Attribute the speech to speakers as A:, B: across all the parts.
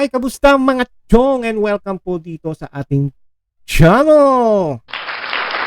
A: Ay, kamusta mga chong and welcome po dito sa ating channel.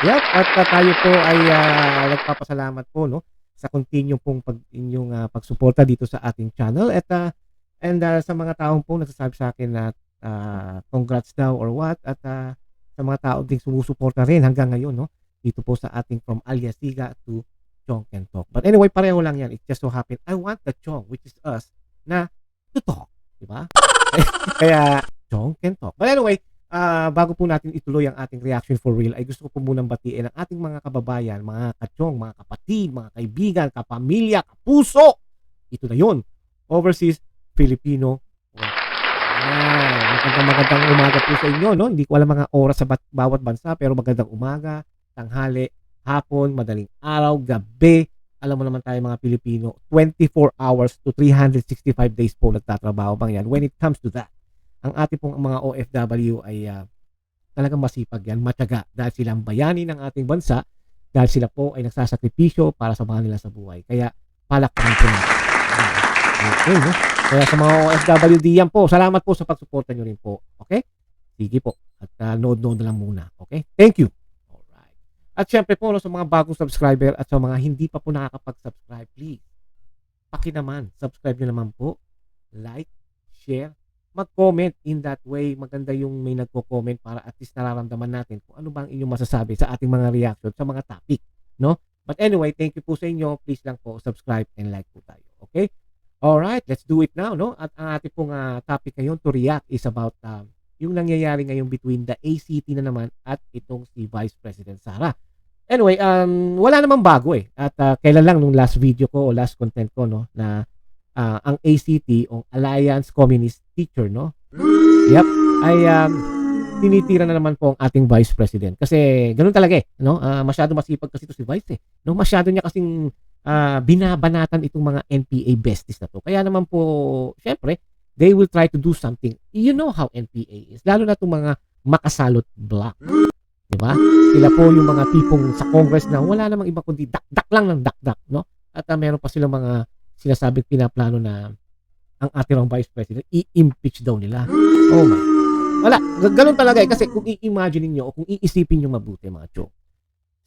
A: Yep, at uh, tayo po ay ah, nagpapasalamat po no sa continue pong pag inyong ah, pagsuporta dito sa ating channel at ah, and ah, sa mga taong po nagsasabi sa akin na ah, congrats daw or what at ah, sa mga tao ding sumusuporta rin hanggang ngayon no dito po sa ating from Aliasiga to Chong Can Talk. But anyway, pareho lang yan. It just so happened I want the Chong which is us na to talk, di ba? Kaya, Chong can talk. But anyway, ah, bago po natin ituloy ang ating reaction for real, ay gusto ko po munang batiin ang ating mga kababayan, mga kachong, mga kapatid, mga kaibigan, kapamilya, kapuso. Ito na yun. Overseas Filipino. Ah, magandang magandang umaga po sa inyo, no? Hindi ko alam mga oras sa bawat bansa, pero magandang umaga, tanghali, hapon, madaling araw, gabi. Alam mo naman tayo mga Pilipino, 24 hours to 365 days po nagtatrabaho bang yan when it comes to that. Ang ating pong mga OFW ay ah, talagang masipag yan, matyaga dahil sila ang bayani ng ating bansa dahil sila po ay nagsasakripisyo para sa mga nila sa buhay. Kaya palakpakan po natin. Okay, no? Kaya sa mga OFW diyan po, salamat po sa pagsuporta nyo rin po. Okay? Sige po. At uh, nood-nood na lang muna. Okay? Thank you. Alright. At syempre po, no, sa mga bagong subscriber at sa mga hindi pa po nakakapag-subscribe, please, paki naman, subscribe nyo naman po, like, share, mag-comment in that way. Maganda yung may nagko-comment para at least nararamdaman natin kung ano bang inyong masasabi sa ating mga reaction sa mga topic, no? But anyway, thank you po sa inyo. Please lang po subscribe and like po tayo. Okay? Alright, let's do it now, no? At ang ating pong ah, topic ngayon to react is about um, yung nangyayari ngayon between the ACT na naman at itong si Vice President Sara. Anyway, um, wala namang bago eh. At ah, kailan lang nung last video ko o last content ko, no, na ah, ang ACT o Alliance Communist Teacher, no? Yep, ay um, tinitira na naman po ang ating Vice President. Kasi ganun talaga eh, no? Ah, masyado masipag kasi to si Vice eh. No, masyado niya kasing ah, binabanatan itong mga NPA besties na to. Kaya naman po, syempre, they will try to do something. You know how NPA is. Lalo na itong mga makasalot block. Di ba? Sila po yung mga tipong sa Congress na wala namang iba kundi dakdak lang ng dakdak, no? At ah, meron pa silang mga sinasabing pinaplano na ang ating Vice President, i-impeach daw nila. Oh my. Wala. Ganun talaga eh. Kasi kung i-imagine niyo o kung iisipin niyo mabuti mga chong,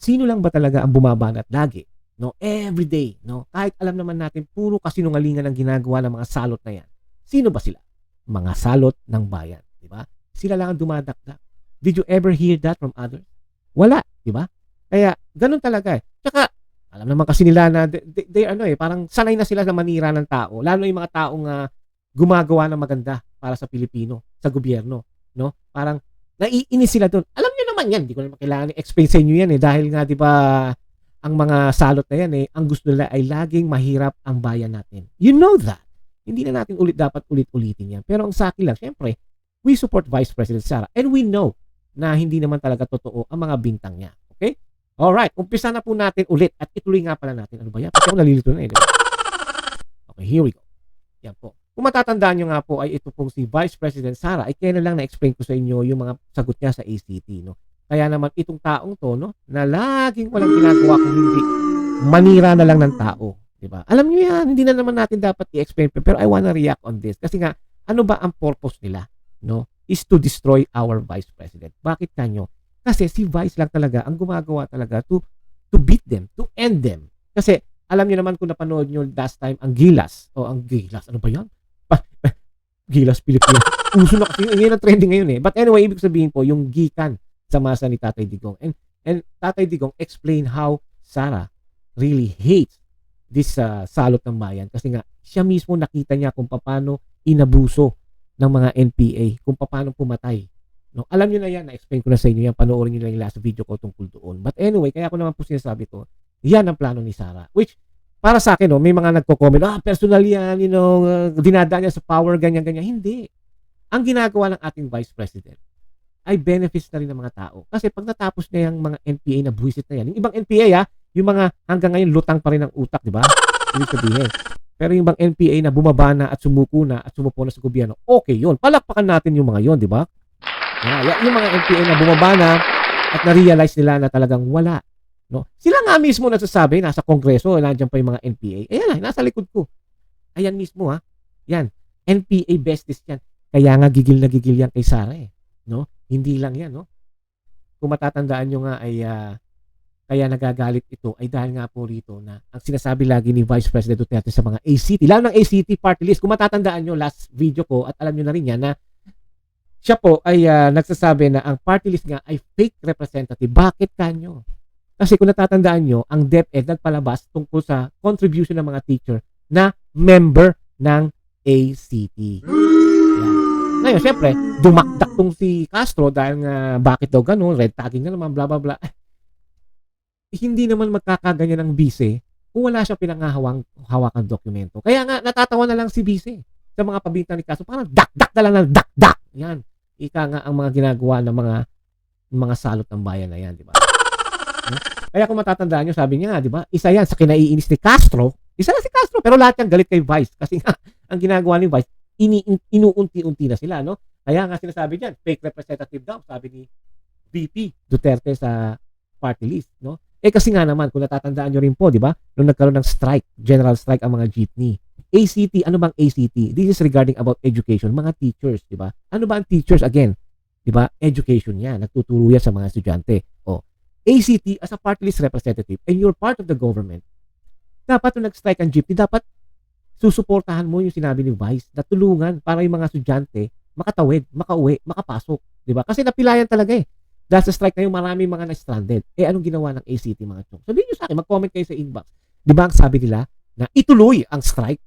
A: sino lang ba talaga ang bumabanat lagi? No, every day, no? Kahit alam naman natin puro kasinungalingan ang ginagawa ng mga salot na yan. Sino ba sila? Mga salot ng bayan, di ba? Sila lang ang dumadakdak. Did you ever hear that from others? Wala, di ba? Kaya ganun talaga eh. Tsaka alam naman kasi nila na they, they, ano eh, parang sanay na sila na manira ng tao. Lalo yung mga taong ah, gumagawa ng maganda para sa Pilipino, sa gobyerno, no? Parang naiinis sila doon. Alam niyo naman yan, hindi ko naman kailangan i-explain sa inyo yan eh dahil nga 'di ba ang mga salot na yan eh, ang gusto nila ay laging mahirap ang bayan natin. You know that. Hindi na natin ulit dapat ulit-ulitin yan. Pero ang sa akin lang, syempre, we support Vice President Sara and we know na hindi naman talaga totoo ang mga bintang niya. Alright, umpisa na po natin ulit at ituloy nga pala natin. Ano ba yan? Kasi ako nalilito na eh. di ba? Okay, here we go. Yan po. Kung matatandaan nyo nga po ay ito pong si Vice President Sara ay kailan lang na-explain ko sa inyo yung mga sagot niya sa ACT. No? Kaya naman itong taong to no, na laging walang ginagawa kung hindi manira na lang ng tao. Di ba? Alam nyo yan, hindi na naman natin dapat i-explain pero I wanna react on this. Kasi nga, ano ba ang purpose nila? No? Is to destroy our Vice President. Bakit kanyo? Kasi si Vice lang talaga ang gumagawa talaga to to beat them, to end them. Kasi alam niyo naman kung napanood niyo last time ang Gilas o ang Gilas, ano ba 'yan? Gilas Pilipinas. Uso na kasi yun ang trending ngayon eh. But anyway, ibig sabihin po yung gikan sa masa ni Tatay Digong. And and Tatay Digong explain how Sara really hates this uh, salot ng bayan kasi nga siya mismo nakita niya kung paano inabuso ng mga NPA, kung paano pumatay No, alam niyo na yan, na-explain ko na sa inyo yan, panoorin niyo na yung last video ko tungkol doon. But anyway, kaya ko naman po sinasabi to, yan ang plano ni Sara. Which, para sa akin, no, may mga nagko-comment, ah, personal yan, you know, uh, dinadaan niya sa power, ganyan-ganyan. Hindi. Ang ginagawa ng ating Vice President ay benefits na rin ng mga tao. Kasi pag natapos na yung mga NPA na buwisit na yan, yung ibang NPA ha, yung mga hanggang ngayon lutang pa rin ang utak, di ba? Ibig sabihin. Pero yung ibang NPA na bumaba na at sumuko na at sumupo na sa gobyerno, okay yun. Palakpakan natin yung mga yon, di ba? Yeah, yung mga NPA na bumaba na at na-realize nila na talagang wala. No? Sila nga mismo nagsasabi, nasa kongreso, nandiyan pa yung mga NPA. Ayan, nasa likod ko. Ayan mismo ha. Yan. NPA besties yan. Kaya nga gigil na gigil yan kay Sara eh. No? Hindi lang yan, no? Kung matatandaan nyo nga ay ah, kaya nagagalit ito ay dahil nga po rito na ang sinasabi lagi ni Vice President Duterte sa mga ACT, lalo ng ACT party list, kung matatandaan nyo last video ko at alam nyo na rin yan na siya po ay ah, nagsasabi na ang party list nga ay fake representative. Bakit kanyo? Kasi kung natatandaan nyo, ang DepEd nagpalabas tungkol sa contribution ng mga teacher na member ng ACT. Yan. Ngayon, syempre, dumakdak tong si Castro dahil nga bakit daw ganun, red tagging na naman, bla bla bla. Hindi naman magkakaganyan ng bise kung wala siya pinangahawang hawakang dokumento. Kaya nga, natatawa na lang si bise sa mga pabintan ni Castro. Parang dak-dak na lang ng dak-dak. Yan. Ika nga ang mga ginagawa ng mga mga salot ng bayan na yan, di ba? Hmm? Kaya kung matatandaan nyo, sabi niya nga, di ba, isa yan sa kinaiinis ni Castro, isa na si Castro, pero lahat yan galit kay Vice. Kasi nga, ang ginagawa ni Vice, ini inuunti-unti na sila, no? Kaya nga sinasabi diyan, fake representative daw, sabi ni VP Duterte sa party list, no? Eh kasi nga naman, kung natatandaan nyo rin po, di ba? Nung nagkaroon ng strike, general strike ang mga jeepney. ACT, ano bang ACT? This is regarding about education, mga teachers, di ba? Ano ba ang teachers again? Di ba? Education yan. Nagtuturo yan sa mga estudyante. O, ACT as a party list representative and you're part of the government, dapat nung nag-strike ang jeepney, dapat susuportahan mo yung sinabi ni Vice na tulungan para yung mga estudyante makatawid, makauwi, makapasok. Di ba? Kasi napilayan talaga eh. Dahil sa strike na yung maraming mga na-stranded. Eh, anong ginawa ng ACT mga chong? Sabihin nyo sa akin, mag-comment kayo sa inbox. Di ba ang sabi nila na ituloy ang strike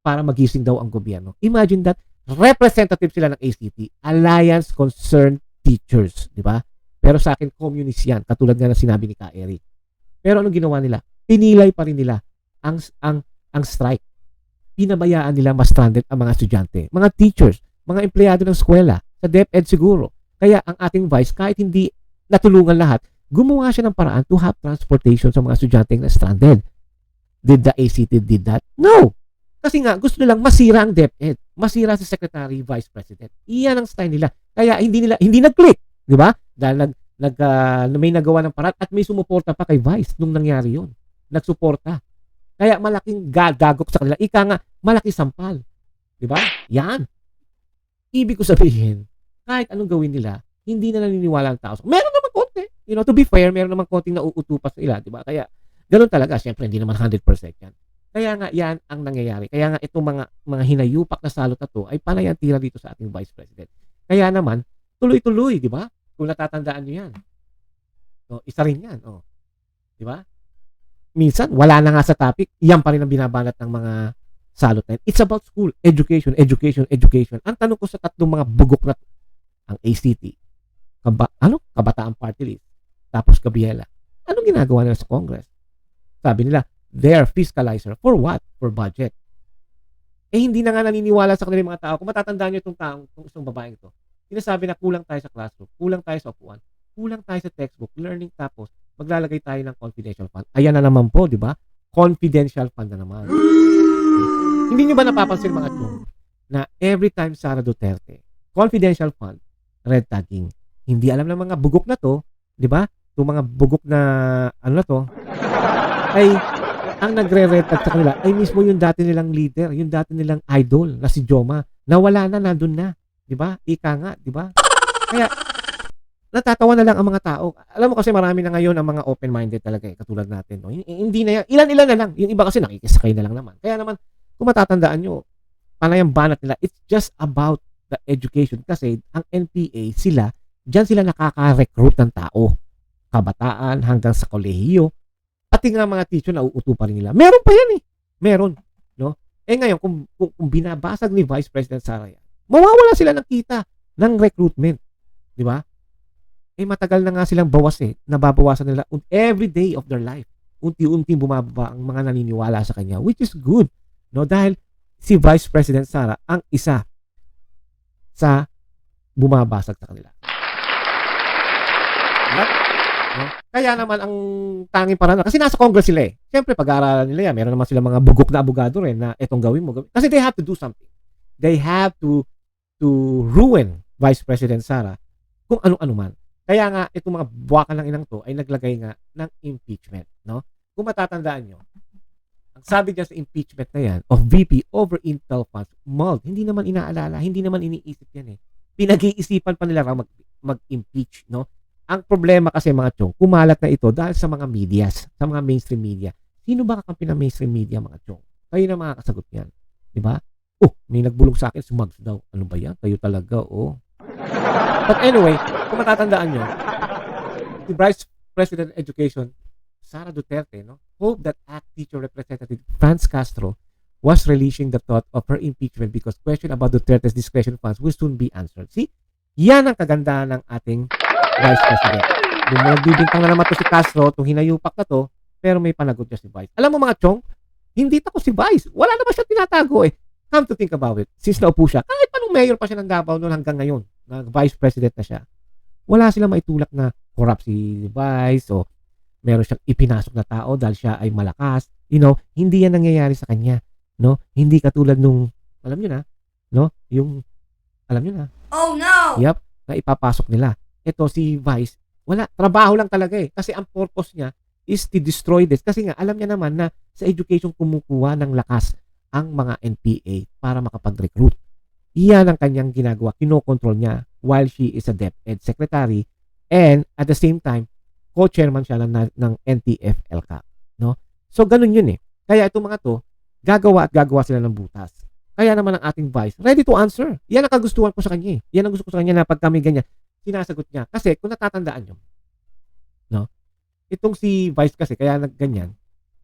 A: para magising daw ang gobyerno. Imagine that, representative sila ng ACT, Alliance Concerned Teachers. Di ba? Pero sa akin, communist yan, katulad nga na sinabi ni Ka Eric. Pero anong ginawa nila? Pinilay pa rin nila ang, ang, ang strike. Pinabayaan nila mas stranded ang mga estudyante, mga teachers, mga empleyado ng eskwela, sa DepEd siguro. Kaya ang ating vice, kahit hindi natulungan lahat, gumawa siya ng paraan to have transportation sa mga estudyante na stranded. Did the ACT did that? No! Kasi nga, gusto nilang masira ang DepEd. Masira si Secretary Vice President. Iyan ang style nila. Kaya hindi nila, hindi nag-click. Di ba? Dahil nag, nag, ah, may nagawa ng paraan at may sumuporta pa kay Vice nung nangyari yon Nagsuporta. Kaya malaking gagagok sa kanila. Ika nga, malaki sampal. Di ba? Yan. Ibig ko sabihin, kahit anong gawin nila, hindi na naniniwala ang tao. Meron naman konti. You know, to be fair, meron naman konting nauutupas sa ila, di ba? Kaya, ganun talaga. Siyempre, hindi naman 100% yan. Kaya nga, yan ang nangyayari. Kaya nga, itong mga, mga hinayupak na salot na to ay panay ang tira dito sa ating Vice President. Kaya naman, tuloy-tuloy, di ba? Kung natatandaan nyo yan. So, isa rin yan. Oh. Di ba? Minsan, wala na nga sa topic, yan pa rin ang binabanat ng mga salot na yan. It's about school, education, education, education. Ang tanong ko sa tatlong mga bugok na to, ang ACT, kaba, ano? Kabataan Party List, tapos Gabriela. Anong ginagawa nila sa Congress? Sabi nila, they're fiscalizer. For what? For budget. Eh, hindi na nga naniniwala sa kanila yung mga tao. Kung matatandaan nyo itong taong, itong isang babaeng ito, sinasabi na kulang tayo sa classroom, kulang tayo sa upuan, kulang tayo sa textbook, learning tapos, maglalagay tayo ng confidential fund. Ayan na naman po, di ba? Confidential fund na naman. Hindi nyo ba napapansin mga chong na every time Sara Duterte, confidential fund, red tagging. Hindi alam ng mga bugok na to, di ba? Itong mga bugok na, ano na to, ay ang nagre-red tag sa kanila ay mismo yung dati nilang leader, yung dati nilang idol na si Joma. Nawala na, nandun na. Di ba? Ika nga, di ba? Kaya, natatawa na lang ang mga tao. Alam mo kasi marami na ngayon ang mga open-minded talaga eh, katulad natin. No? Hindi na yan. Ilan-ilan na lang. Yung iba kasi nakikisakay na lang naman. Kaya naman, kung matatandaan nyo, panayang banat nila, it's just about the education. Kasi ang NPA, sila, dyan sila nakaka-recruit ng tao. Kabataan hanggang sa kolehiyo. Pati nga mga teacher na uuto pa rin nila. Meron pa yan eh. Meron. No? Eh ngayon, kung, kung, kung binabasag ni Vice President Sara mawawala sila ng kita ng recruitment. Di ba? Eh matagal na nga silang bawas eh. Nababawasan nila every day of their life. Unti-unti bumababa ang mga naniniwala sa kanya, which is good. No? Dahil si Vice President Sara ang isa sa bumabasag sa kanila. At? Kaya naman ang tanging paraan, kasi nasa Congress sila eh. Siyempre, pag-aaralan nila yan, meron naman sila mga bugok na abogado rin na itong gawin mo. gawin- Kasi they have to do something. They have to to ruin Vice President Sara kung ano-ano man. Kaya nga, itong mga buwakan ng inang to ay naglagay nga ng impeachment. No? Kung matatandaan nyo, ang sabi niya sa impeachment na yan of VP over Intel funds, mulled, hindi naman inaalala, hindi naman iniisip yan eh. Pinag-iisipan pa nila mag, mag-impeach, no? Ang problema kasi mga chong, kumalat na ito dahil sa mga medias, sa mga mainstream media. Sino ba kakampi ng mainstream media mga chong? Kayo na makakasagot yan. Di ba? Oh, may nagbulong sa akin, sumags daw. Ano ba yan? Kayo talaga, oh. But anyway, kung matatandaan nyo, si Vice President Education, Sara Duterte, no, hope that ACT teacher representative Franz Castro was releasing the thought of her impeachment because question about Duterte's discretion funds will soon be answered. See, yan ang kagandahan ng ating Vice President. Yung nagbibintang na naman to si Castro, itong hinayupak na to, pero may panagot niya si Vice. Alam mo mga chong, hindi tako si Vice. Wala naman siya tinatago eh. Come to think about it, since naupo siya, kahit panong mayor pa siya ng Davao noon hanggang ngayon, na Vice President na siya, wala silang maitulak na corrupt si Vice o meron siyang ipinasok na tao dahil siya ay malakas. You know, hindi yan nangyayari sa kanya. No? Hindi katulad nung, alam nyo na, no? Yung, alam nyo na,
B: Oh no!
A: Yep, na ipapasok nila. Ito si Vice, wala, trabaho lang talaga eh. Kasi ang purpose niya is to destroy this. Kasi nga, alam niya naman na sa education kumukuha ng lakas ang mga NPA para makapag-recruit. Iyan ang kanyang ginagawa. Kinokontrol niya while she is a DepEd secretary and at the same time, co-chairman siya ng, ng NTF-LCAP. No? So, ganun yun eh. Kaya itong mga to, gagawa at gagawa sila ng butas. Kaya naman ang ating vice, ready to answer. Yan ang kagustuhan ko sa kanya eh. Yan ang gusto ko sa kanya na pag kami ganyan, sinasagot niya. Kasi kung natatandaan nyo, no? Itong si vice kasi, kaya nagganyan,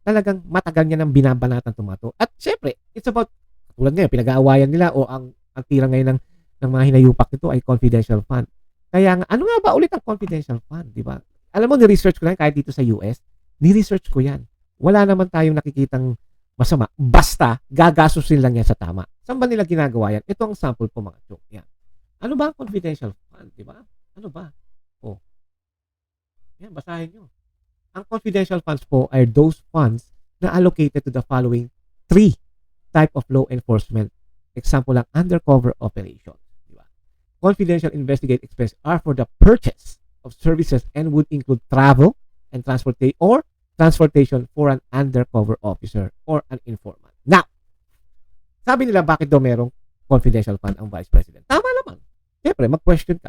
A: talagang matagal niya nang binabanatan tumato. At syempre, it's about, tulad ngayon, pinag-aawayan nila o ang, ang tira ngayon ng, ng mga hinayupak nito ay confidential fund. Kaya nga, ano nga ba ulit ang confidential fund, di ba? Alam mo, ni-research ko na kahit dito sa US, ni-research ko yan. Wala naman tayong nakikitang masama. Basta, gagasusin lang yan sa tama. Saan ba nila ginagawa yan? Ito ang sample po mga chok. Yan. Ano ba ang confidential fund? Di ba? Ano ba? Oh. Yan, basahin nyo. Ang confidential funds po are those funds na allocated to the following three type of law enforcement. Example lang, undercover operations. Di ba? Confidential investigate expense are for the purchase of services and would include travel and transportation or transportation for an undercover officer or an informant. Now, sabi nila bakit daw merong confidential fund ang vice president. Tama naman. Siyempre, mag-question ka.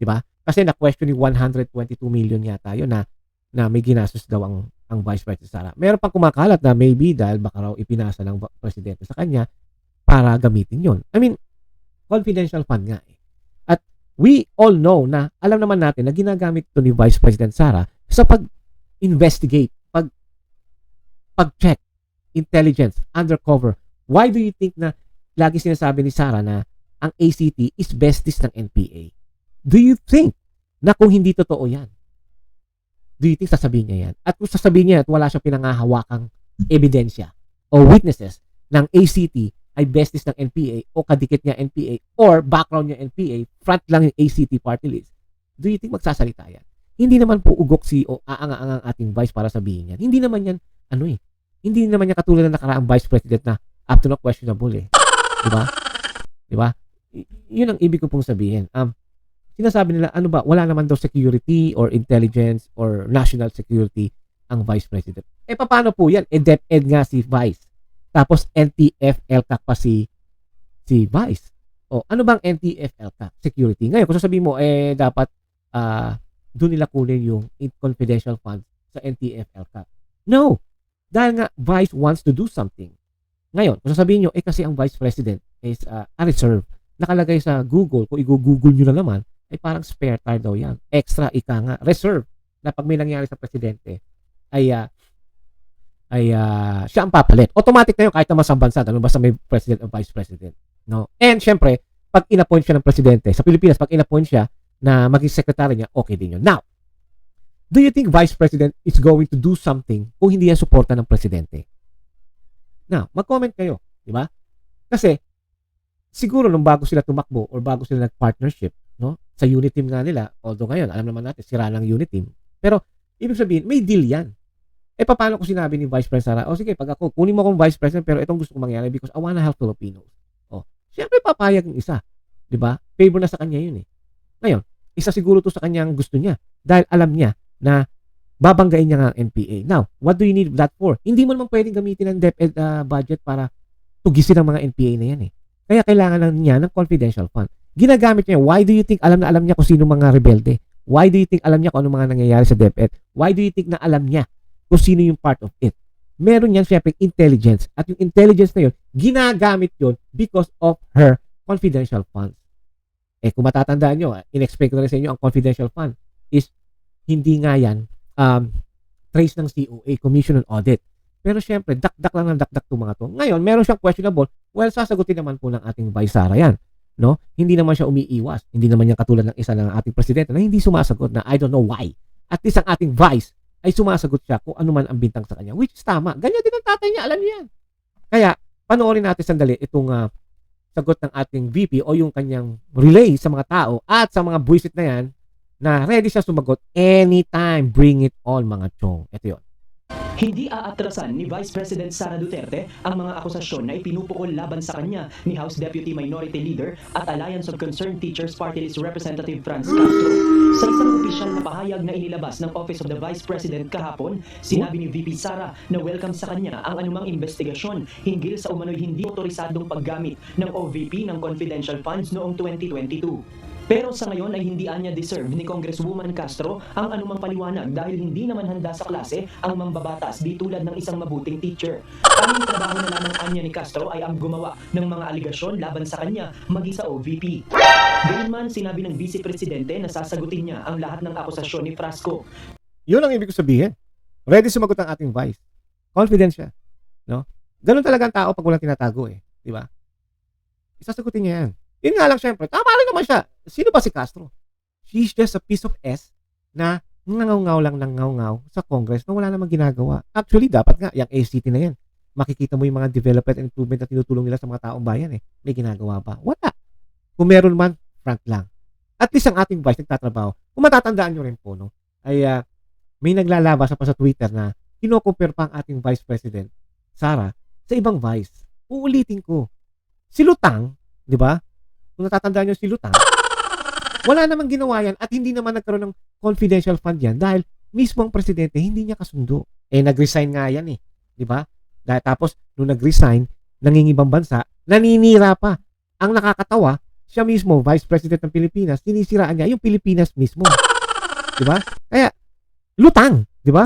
A: Di ba? Kasi na-question yung 122 million yata yun na, na may ginastos daw ang, ang vice president Sara. Meron pang kumakalat na maybe dahil baka raw ipinasa ng presidente sa kanya para gamitin yon. I mean, confidential fund nga eh. At we all know na alam naman natin na ginagamit ito ni Vice President Sara sa pag investigate, pag pag-check, intelligence, undercover. Why do you think na lagi sinasabi ni Sara na ang ACT is besties ng NPA? Do you think na kung hindi totoo yan, do you think sasabihin niya yan? At kung sasabihin niya at wala siyang pinangahawakang ebidensya o witnesses ng ACT ay besties ng NPA o kadikit niya NPA or background niya NPA, front lang yung ACT party list, do you think magsasalita yan? Hindi naman po ugok si o aanga-angang ating vice para sabihin yan. Hindi naman yan, ano eh, hindi naman yan katulad ng nakaraang vice president na up to no questionable eh. Di ba? Yun ang ibig ko pong sabihin. Um, sinasabi nila, ano ba, wala naman daw security or intelligence or national security ang vice president. Eh, paano po yan? Eh, DepEd nga si vice. Tapos, NTF, LCAC pa si, si vice. O, ano bang NTF, LCAC? Security. Ngayon, kung sasabihin mo, eh, dapat, ah, doon nila kunin yung confidential funds sa NTF, LCAC. No! Dahil nga, vice wants to do something. Ngayon, kung sasabihin nyo, eh, kasi ang vice president is uh, a reserve. Nakalagay sa Google, kung i-google nyo na naman, ay parang spare tire daw yan. Extra, ika nga, reserve. Na pag may nangyari sa presidente, ay ah, ay ah, siya ang papalit. Automatic na yun kahit naman sa bansa, ano basta may president o vice president. No? And syempre, pag inappoint siya ng presidente, sa Pilipinas, pag inappoint siya na maging secretary niya, okay din yun. Now, do you think vice president is going to do something kung hindi yan suporta ng presidente? Now, mag-comment kayo, di ba? Kasi, siguro nung bago sila tumakbo or bago sila nag-partnership, no? sa unit team nga nila, although ngayon, alam naman natin, sira lang unit team. Pero, ibig sabihin, may deal yan. Eh, paano ko sinabi ni Vice President Sara, o sige, pag ako, kunin mo akong Vice President, pero itong gusto kong mangyari because I wanna help Filipinos. O, syempre papayag yung isa. Di ba? Favor na sa kanya yun eh. Ngayon, isa siguro to sa kanyang gusto niya. Dahil alam niya na babanggain niya nga ang NPA. Now, what do you need that for? Hindi mo naman pwedeng gamitin ang DepEd uh, budget para tugisin ang mga NPA na yan eh. Kaya kailangan lang niya ng confidential fund. Ginagamit niya. Why do you think alam na alam niya kung sino mga rebelde? Why do you think alam niya kung ano mga nangyayari sa DepEd? Why do you think na alam niya kung sino yung part of it? Meron yan syempre intelligence. At yung intelligence na yun, ginagamit yun because of her confidential funds. Eh kung matatandaan nyo, in-explain ko na sa inyo, ang confidential fund is hindi nga yan um, trace ng COA, Commission on Audit. Pero syempre, dakdak lang ng dakdak to mga to. Ngayon, meron siyang questionable. Well, sasagutin naman po ng ating Vice Sara yan. No? Hindi naman siya umiiwas. Hindi naman yan katulad ng isa ng ating presidente na hindi sumasagot na I don't know why. At least ang ating Vice ay sumasagot siya kung ano man ang bintang sa kanya. Which is tama. Ganyan din ang tatay niya. Alam niya yan. Kaya, panoorin natin sandali itong uh, sagot ng ating VP o yung kanyang relay sa mga tao at sa mga buwisit na yan na ready siya sumagot anytime. Bring it on mga chong. Ito yun.
B: Hindi aatrasan ni Vice President Sara Duterte ang mga akusasyon na ipinupukol laban sa kanya ni House Deputy Minority Leader at Alliance of Concerned Teachers Party List Representative Franz Castro. Sa isang opisyal na pahayag na inilabas ng Office of the Vice President kahapon, sinabi ni VP Sara na welcome sa kanya ang anumang investigasyon hinggil sa umano'y hindi otorisadong paggamit ng OVP ng confidential funds noong 2022. Pero sa ngayon ay hindi anya deserve ni Congresswoman Castro ang anumang paliwanag dahil hindi naman handa sa klase ang mambabatas di tulad ng isang mabuting teacher. Ang trabaho na lamang anya ni Castro ay ang gumawa ng mga aligasyon laban sa kanya magi sa OVP. Gayunman sinabi ng Vice Presidente na sasagutin niya ang lahat ng akusasyon ni Frasco.
A: Yun ang ibig ko sabihin. Ready sumagot ang ating vice. Confident siya. No? Ganun talaga ang tao pag walang tinatago eh. Di ba? Isasagutin niya yan. Yun nga lang syempre, tama rin naman siya. Sino ba si Castro? She's just a piece of S na nangaw-ngaw lang ng ngaw-ngaw sa Congress na wala namang ginagawa. Actually, dapat nga, yung ACT na yan, makikita mo yung mga development and improvement na tinutulong nila sa mga taong bayan eh. May ginagawa ba? Wala. Kung meron man, front lang. At least ang ating vice nagtatrabaho. Kung matatandaan nyo rin po, no, ay uh, may naglalabas pa sa Twitter na kinocompare pa ang ating vice president, Sara, sa ibang vice. Uulitin ko. Si Lutang, di ba? Kung natatandaan nyo si Lutang, wala namang ginawa yan at hindi naman nagkaroon ng confidential fund yan dahil mismo ang presidente hindi niya kasundo. Eh, nag-resign nga yan eh. Di ba? Dahil tapos, nung nag-resign, nangingibang bansa, naninira pa. Ang nakakatawa, siya mismo, Vice President ng Pilipinas, sinisiraan niya yung Pilipinas mismo. Di ba? Kaya, lutang. Di ba?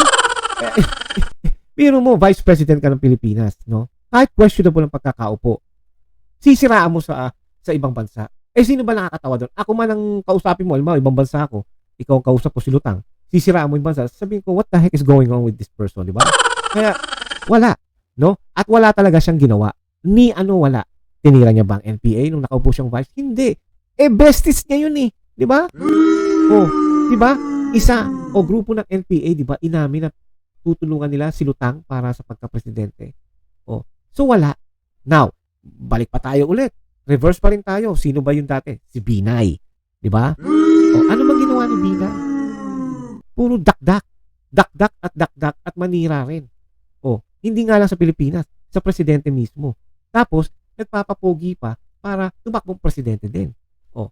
A: Biro mo, Vice President ka ng Pilipinas, no? Kahit questionable ang pagkakaupo, sisiraan mo sa sa ibang bansa. Eh, sino ba nakakatawa doon? Ako man ang kausapin mo, alam ibang bansa ako, ikaw ang kausap ko si Lutang, sisiraan mo yung bansa, sabihin ko, what the heck is going on with this person, di ba? Kaya, wala, no? At wala talaga siyang ginawa. Ni ano wala. Tinira niya ba ang NPA nung nakaupo siyang vice? Hindi. Eh, besties niya yun eh. Di ba? Oh, di ba? Isa o grupo ng NPA, di ba, inamin na tutulungan nila si Lutang para sa pagka-presidente. Oh, so wala. Now, balik pa tayo ulit reverse pa rin tayo. Sino ba yung dati? Si Binay. Di ba? O, ano bang ginawa ni Binay? Puro dakdak. Dakdak at dakdak at manira rin. O, hindi nga lang sa Pilipinas, sa presidente mismo. Tapos, nagpapapogi pa para tumakbong presidente din. O,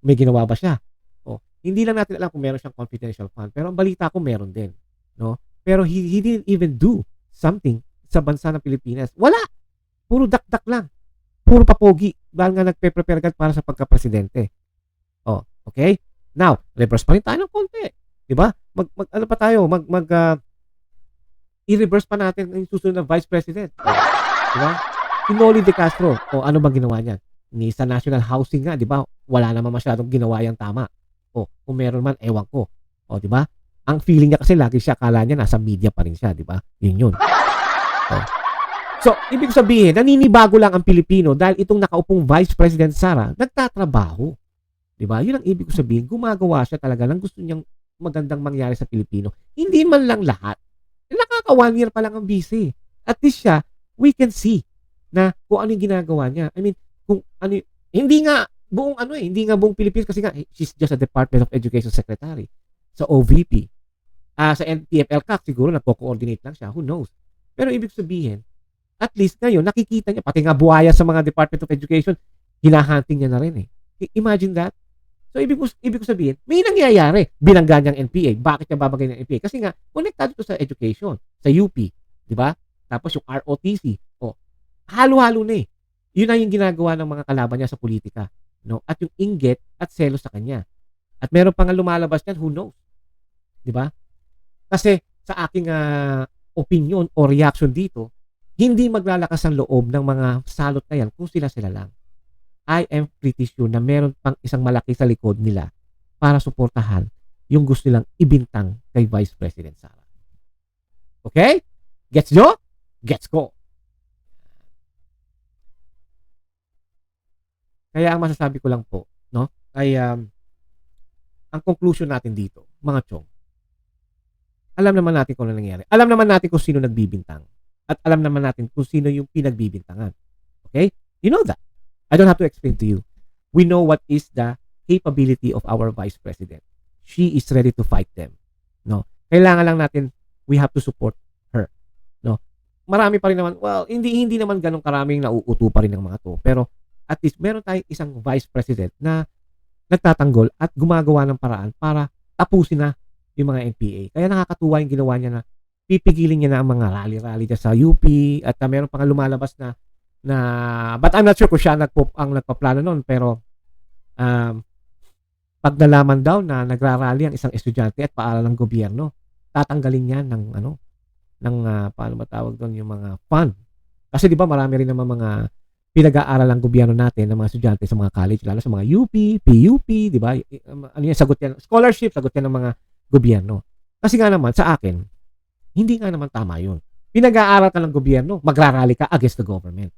A: may ginawa ba siya? O, hindi lang natin alam kung meron siyang confidential fund. Pero ang balita ko meron din. No? Pero he, he didn't even do something sa bansa ng Pilipinas. Wala! Puro dakdak lang puro papogi dahil nga nagpe-prepare agad para sa pagka-presidente. Oh, okay? Now, reverse pa rin tayo ng konti. 'Di ba? Mag, mag ano pa tayo? Mag mag uh, i-reverse pa natin yung susunod na vice president. 'Di ba? Si Noli De Castro, o ano bang ginawa niya? Ni sa National Housing nga, 'di ba? Wala naman masyadong ginawa yang tama. O, kung meron man, ewan ko. O, 'di ba? Ang feeling niya kasi lagi siya akala niya nasa media pa rin siya, 'di ba? Yun yun. O, So, ibig sabihin, naninibago lang ang Pilipino dahil itong nakaupong Vice President Sara nagtatrabaho. 'Di ba? 'Yun ang ibig sabihin, gumagawa siya talaga ng gusto niyang magandang mangyari sa Pilipino. Hindi man lang lahat. Nakaka one year pa lang ang busy. At least siya, we can see na kung ano yung ginagawa niya. I mean, kung ano hindi nga buong ano eh, hindi nga buong Pilipinas kasi nga eh, she's just a Department of Education Secretary sa OVP. Ah, sa NTFL-CAC siguro nagko-coordinate lang siya, who knows. Pero ibig sabihin, at least ngayon nakikita niya pati nga buhaya sa mga Department of Education, hinahunting niya na rin eh. Imagine that. So ibig ko, ibig ko sabihin, may nangyayari binangga niyang NPA. Bakit niya babagay ng NPA? Kasi nga konektado to sa education, sa UP, di ba? Tapos yung ROTC. O, halo-halo na eh. Yun na yung ginagawa ng mga kalaban niya sa politika. No? At yung inggit at selos sa kanya. At meron pa nga lumalabas yan, who knows? Di ba? Kasi sa aking ah, opinion o reaction dito, hindi maglalakas ang loob ng mga salot na yan kung sila-sila lang. I am pretty sure na meron pang isang malaki sa likod nila para suportahan yung gusto nilang ibintang kay Vice President Sara. Okay? Gets nyo? Gets ko. Kaya ang masasabi ko lang po, no, ay um, ang conclusion natin dito, mga chong, alam naman natin kung ano nangyari. Alam naman natin kung sino nagbibintang. At alam naman natin kung sino yung pinagbibintangan. Okay? You know that. I don't have to explain to you. We know what is the capability of our Vice President. She is ready to fight them. No? Kailangan lang natin, we have to support her. No? Marami pa rin naman, well, hindi hindi naman ganong karaming nauuto pa rin ng mga to. Pero at least meron tayong isang Vice President na nagtatanggol at gumagawa ng paraan para tapusin na yung mga NPA. Kaya nakakatuwa yung ginawa niya na pipigilin niya na ang mga rally-rally niya sa UP at uh, meron pa nga lumalabas na na but I'm not sure kung siya nagpo, ang nagpaplano noon pero um, pag nalaman daw na nagrarally ang isang estudyante at paaral ng gobyerno tatanggalin niya ng ano ng ah, paano ba tawag doon yung mga fund kasi di ba marami rin naman mga pinag-aaral ng gobyerno natin ng mga estudyante sa mga college lalo sa mga UP, PUP, di ba? Um, Ano yan, sagot yan, scholarship, sagot yan ng mga gobyerno. Kasi nga naman, sa akin, hindi nga naman tama yun. Pinag-aaral ka ng gobyerno, magrarally ka against the government.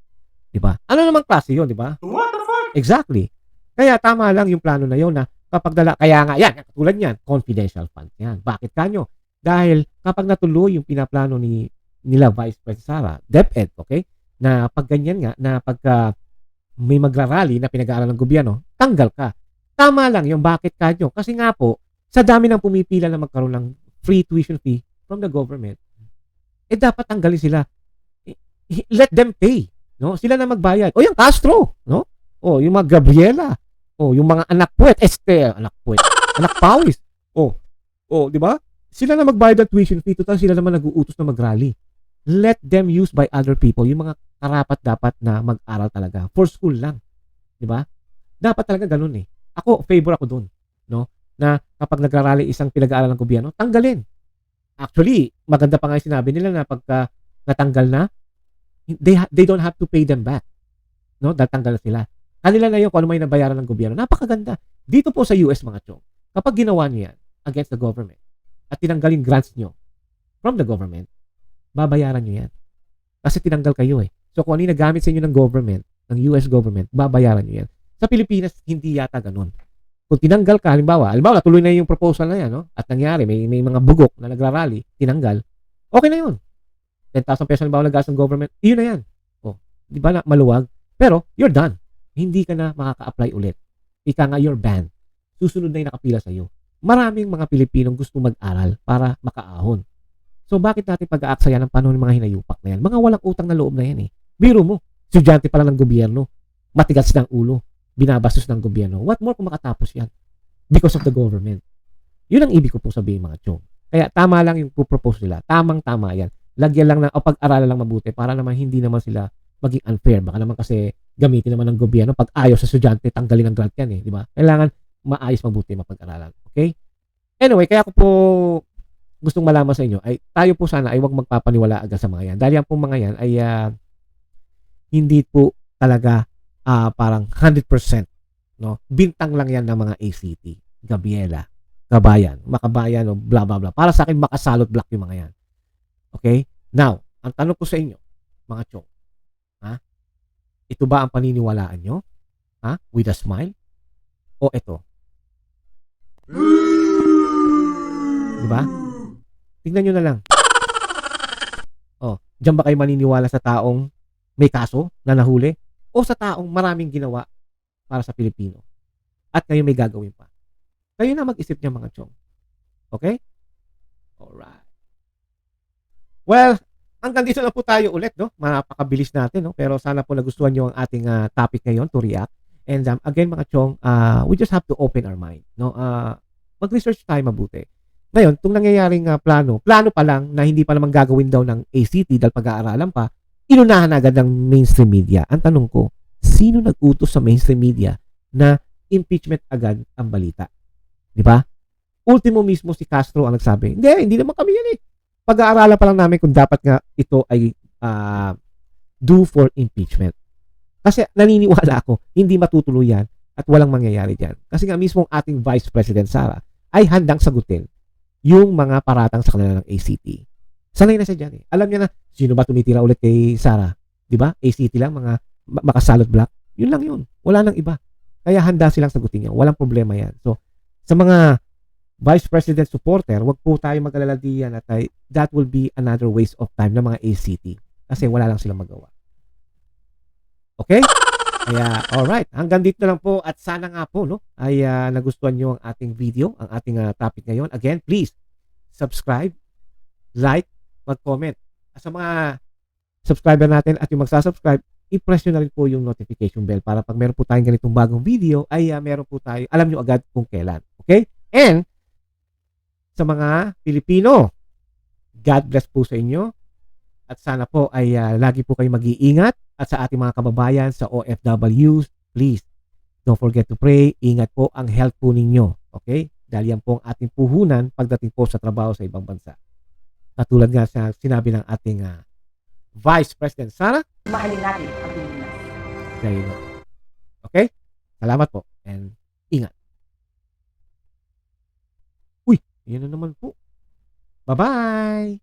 A: Di ba? Ano namang klase yun, di ba?
C: What the fuck?
A: Exactly. Kaya tama lang yung plano na yun na kapag dala, kaya nga yan, katulad yan, confidential funds yan. Bakit kanyo? Dahil kapag natuloy yung pinaplano ni nila Vice President Sara, DepEd, okay? Na pag ganyan nga, na pagka may magrarally na pinag-aaral ng gobyerno, tanggal ka. Tama lang yung bakit kanyo. Kasi nga po, sa dami ng pumipila na magkaroon ng free tuition fee from the government, eh dapat tanggalin sila. I- Let them pay. No? Sila na magbayad. O yung Castro, no? O yung mga Gabriela. O yung mga anak puwet, este, anak puwet, anak pawis. O, o, di ba? Sila na magbayad ng tuition fee, total sila naman nag-uutos na mag-rally. Let them use by other people, yung mga karapat dapat na mag-aral talaga. For school lang. Di ba? Dapat talaga ganun eh. Ako, favor ako dun. No? Na kapag nagrarally isang pinag-aaral ng gobyerno, tanggalin. Actually, maganda pa nga yung sinabi nila na pagka natanggal na, they, they don't have to pay them back. No? Dahil tanggal na sila. Kanila na yun kung ano may nabayaran ng gobyerno. Napakaganda. Dito po sa US mga chong, kapag ginawa niyo yan against the government at tinanggalin grants nyo from the government, babayaran nyo yan. Kasi tinanggal kayo eh. So kung ano yung nagamit sa inyo ng government, ng US government, babayaran nyo yan. Sa Pilipinas, hindi yata ganun. Kung tinanggal ka, halimbawa, halimbawa, tuloy na yung proposal na yan, no? At nangyari, may, may mga bugok na nagrarally, tinanggal, okay na yun. 10,000 pesos halimbawa na gas ng government, yun na yan. O, di ba na maluwag? Pero, you're done. Hindi ka na makaka-apply ulit. Ika nga, you're banned. Susunod na yung nakapila sa'yo. Maraming mga Pilipinong gusto mag-aral para makaahon. So, bakit natin pag-aaksayan ng panahon ng mga hinayupak na yan? Mga walang utang na loob na yan eh. Biro mo, estudyante pa lang ng gobyerno, matigas ng ulo, binabastos ng gobyerno. What more kung makatapos yan? Because of the government. Yun ang ibig ko po sabihin mga chong. Kaya tama lang yung propose nila. Tamang-tama yan. Lagyan lang ng, o pag-aralan lang mabuti para naman hindi naman sila maging unfair. Baka naman kasi gamitin naman ng gobyerno pag ayaw sa estudyante, tanggalin ang grant yan eh. Di ba? Kailangan maayos mabuti mapag-aralan. Okay? Anyway, kaya ako po gustong malaman sa inyo ay tayo po sana ay huwag magpapaniwala agad sa mga yan. Dahil yan po mga yan ay ah, hindi po talaga ah, parang 100% no? Bintang lang yan ng mga ACT Gabriela. Kabayan. Makabayan o bla bla bla. Para sa akin makasalot black yung mga yan. Okay? Now ang tanong ko sa inyo mga chong ha? Ito ba ang paniniwalaan nyo? Ha? With a smile? O ito di ba? Tingnan nyo na lang. Oh diyan ba kayo maniniwala sa taong may kaso na nahuli o sa taong maraming ginawa para sa Pilipino. at kayo may gagawin pa. Kayo na mag-isip niya mga chong. Okay? Alright. Well, hanggang dito na po tayo ulit, no? Mapakabilis natin, no? Pero sana po nagustuhan nyo ang ating ah, topic ngayon to react. And um, again, mga chong, uh, we just have to open our mind, no? Uh, mag-research tayo mabuti. Ngayon, itong nangyayaring ah, plano, plano pa lang na hindi pa naman gagawin daw ng ACT dahil pag-aaralan pa, inunahan agad ng mainstream media. Ang tanong ko, sino nag-utos sa mainstream media na impeachment agad ang balita? Di ba? Ultimo mismo si Castro ang nagsabi, hindi, hindi naman kami yan eh. Pag-aaralan pa lang namin kung dapat nga ito ay ah, due for impeachment. Kasi naniniwala ako, hindi matutuloy yan at walang mangyayari dyan. Kasi nga mismo ang ating Vice President Sara ay handang sagutin yung mga paratang sa kanila ng ACT. Sanay na siya dyan eh. Alam niya na, sino ba tumitira ulit kay Sara? Di ba? ACT lang, mga ma- makasalot block. Yun lang yun. Wala nang iba. Kaya handa silang sagutin yan. Walang problema yan. So, sa mga Vice President supporter, wag po tayo mag-alala diyan at that will be another waste of time ng mga ACT. Kasi wala lang silang magawa. Okay? Kaya, alright. Hanggang dito lang po at sana nga po, no, ay ah, nagustuhan nyo ang ating video, ang ating ah, topic ngayon. Again, please, subscribe, like, mag-comment. At sa mga subscriber natin at yung magsasubscribe, i-press nyo na rin po yung notification bell para pag meron po tayong ganitong bagong video, ay ah, meron po tayo, alam nyo agad kung kailan. Okay? And, sa mga Pilipino, God bless po sa inyo. At sana po ay ah, lagi po kayo mag-iingat. At sa ating mga kababayan sa OFWs, please, don't forget to pray. Ingat po ang health po ninyo. Okay? Dahil yan po ang ating puhunan pagdating po sa trabaho sa ibang bansa. Katulad nga sa sinabi ng ating ah, Vice President Sara,
C: Mahalin natin ang Pilipinas.
A: there you go. Okay? Salamat po. And ingat. Uy, yun na naman po. Bye-bye!